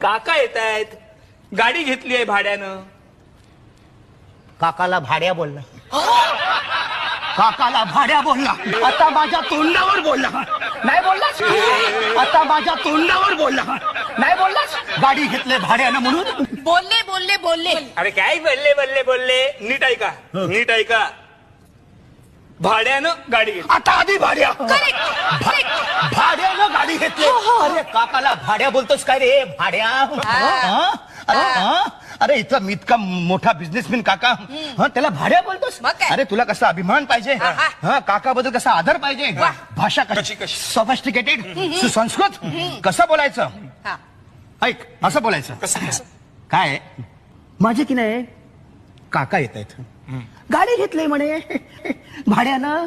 काका येत आहेत. गाडी घेतली आहे भाड्यानं. काकाला भाड्या बोलला. काकाला भाड्या बोलला. आता माझ्या तोंडावर बोलला. नाही बोललास आता माझ्या तोंडावर बोलला. नाही बोललास गाडी घेतले भाड्यानं म्हणून. बोलले बोलले बोलले. अरे काय बोलले बोलले बोलले? नीट ऐका नीट ऐका. भाड्यानं गाडी घेतली. आता आधी भाड्या. भाड्यानं गाडी घेतली. अरे काकाला भाड्या बोलतोस काय रे? भाड्या? हं? अरे हं? अरे इथं मी इतका मोठा बिझनेसमॅन काका. हं, त्याला भाड्या बोलतोस? मग काय? अरे तुला कसा अभिमान पाहिजे. हा काकाबद्दल कसा आदर पाहिजे? वा. भाषा कशी, कशी कशी? सॉफिस्टिकेटेड सुसंस्कृत? कसं बोलायचं? हा. ऐक असं बोलायचं. कसं कसं? काय? माझे की नाही? काका येत आहेत गाडी घेतली म्हणे. भाड्यानं.